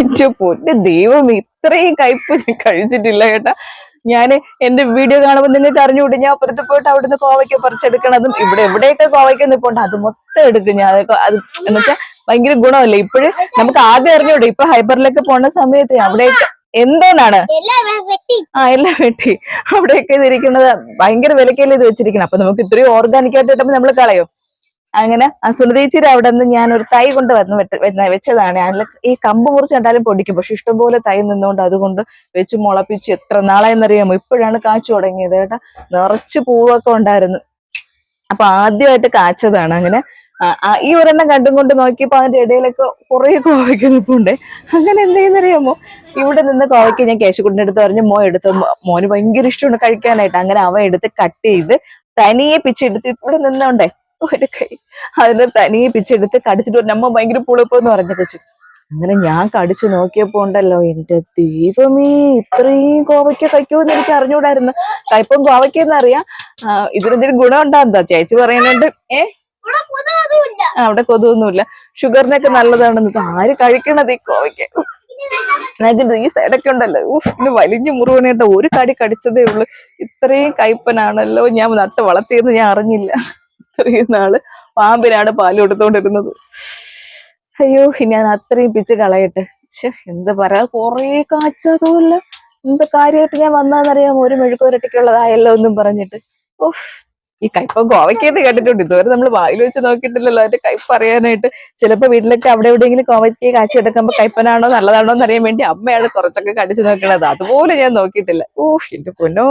എന്റെ പൊന്നെ ദൈവം ഇത്രയും കയ്പ് ഞാൻ കഴിച്ചിട്ടില്ല കേട്ടാ ഞാൻ എന്റെ വീഡിയോ കാണുമ്പോൾ നിങ്ങൾക്ക് അറിഞ്ഞുകൂടി ഞാൻ അപ്പുറത്ത് പോയിട്ട് അവിടുന്ന് കോവയ്ക്ക പറിച്ചെടുക്കണതും ഇവിടെ എവിടെയൊക്കെ കോവയ്ക്ക നിൽപ്പുണ്ട് അത് മൊത്തം എടുക്കും ഞാൻ. അതൊക്കെ അത് എന്ന് വെച്ചാൽ ഭയങ്കര ഗുണമല്ലേ? ഇപ്പോഴും നമുക്ക് ആദ്യം അറിഞ്ഞൂടെ ഇപ്പൊ ഹൈബറിലേക്ക് പോണ സമയത്ത് അവിടെയൊക്കെ എന്തോന്നാണ് ആ എല്ലാം വെട്ടി. അവിടെയൊക്കെ ഇതിരിക്കുന്നത് ഭയങ്കര വിലക്കല്ലേ ഇത് വെച്ചിരിക്കണം അപ്പൊ നമുക്ക് ഇത്രയും ഓർഗാനിക് ആയിട്ട് കിട്ടുമ്പോൾ നമ്മൾ കളയും. അങ്ങനെ ആ സുലതീച്ചിരി അവിടെ നിന്ന് ഞാൻ ഒരു തൈ കൊണ്ട് വന്ന് വെച്ചതാണ്. അതിൽ ഈ കമ്പ് മുറിച്ച് കണ്ടാലും പൊടിക്കും. പക്ഷെ ഇഷ്ടംപോലെ തൈ നിന്നുകൊണ്ട് അതുകൊണ്ട് വെച്ച് മുളപ്പിച്ച് എത്ര നാളായെന്നറിയാമോ? ഇപ്പോഴാണ് കാച്ചു തുടങ്ങിയത് കേട്ടാ. നിറച്ച് പൂവൊക്കെ ഉണ്ടായിരുന്നു. അപ്പൊ ആദ്യമായിട്ട് കാച്ചതാണ് അങ്ങനെ. ഈ ഒരെണ്ണം കണ്ടും കൊണ്ട് നോക്കിയപ്പോ അതിന്റെ ഇടയിലൊക്കെ കുറെ കോവയ്ക്ക് നിൽപ്പുണ്ടേ അങ്ങനെ എന്ത് ചെയ്യുന്നറിയാമോ ഇവിടെ നിന്ന് കോവയ്ക്ക് ഞാൻ കേശുകുട്ടിന്റെ അടുത്ത് പറഞ്ഞു മോ എടുത്ത് മോന് ഭയങ്കര ഇഷ്ടമുണ്ട് കഴിക്കാനായിട്ട്. അങ്ങനെ അവൻ എടുത്ത് കട്ട് ചെയ്ത് തനിയെ പിച്ചെടുത്ത് ഇവിടെ നിന്നോണ്ടേ. ഒരു കൈ അതിന് തനിയെ പിച്ചെടുത്ത് കടിച്ചിട്ട് പറഞ്ഞു, അമ്മ ഭയങ്കര പുളിപ്പെന്ന് പറഞ്ഞു കൊച്ചു. അങ്ങനെ ഞാൻ കടിച്ചു നോക്കിയപ്പോ ഉണ്ടല്ലോ എന്റെ ദൈവമേ ഇത്രയും കോവയ്ക്ക കഴിക്കുമെന്ന് എനിക്ക് അറിഞ്ഞൂടായിരുന്നു. കയ്പം കോവയ്ക്കെന്ന് അറിയാം. ഇതിനെന്തെങ്കിലും ഗുണം ഉണ്ടാകുന്നതാ ചേച്ചി പറയുന്നുണ്ട്. ഏ? അവിടെ കൊതുവൊന്നുമില്ല ഷുഗറിനൊക്കെ നല്ലതാണെന്ന് ആര് കഴിക്കണത് ഈ കോവയ്ക്ക്? എനിക്ക് ഈ സൈഡൊക്കെ ഉണ്ടല്ലോ. ഊഫ് വലിഞ്ഞു മുറിവണേട്ട. ഒരു കടി കടിച്ചതേ ഉള്ളൂ. ഇത്രയും കയ്പനാണല്ലോ ഞാൻ നട്ട് വളർത്തിയെന്ന് ഞാൻ അറിഞ്ഞില്ല. ഇത്രയും നാൾ പാമ്പിനാണ് പാൽ കൊടുത്തോണ്ടിരുന്നത്. അയ്യോ ഞാൻ അത്രയും പിച്ച് കളയട്ടെ. എന്ത് പറയാ കൊറേ കാച്ചതുമില്ല. എന്ത് കാര്യമായിട്ട് ഞാൻ വന്നാന്നറിയാം ഒരു മെഴുക്കുവരട്ടിക്കുള്ളതായല്ലോ ഒന്നും പറഞ്ഞിട്ട്. ഓഫ് ഈ കയ്പം കോവയ്ക്കേന്ന് കേട്ടിട്ടുണ്ട്. ഇതുവരെ നമ്മൾ വായിൽ വെച്ച് നോക്കിയിട്ടില്ലല്ലോ അതിന്റെ കയ്പ് അറിയാനായിട്ട് ചിലപ്പോ വീട്ടിലൊക്കെ അവിടെ എവിടെയെങ്കിലും കോവയ്ക്ക് കാച്ചി എടുക്കുമ്പോ കയ്പനാണോ നല്ലതാണോ എന്ന് അറിയാൻ വേണ്ടി അമ്മയാണ് കുറച്ചൊക്കെ കടിച്ചു നോക്കണത്. അതുപോലെ ഞാൻ നോക്കിയിട്ടില്ല. ഊഹ് എന്റെ പൊന്നോ.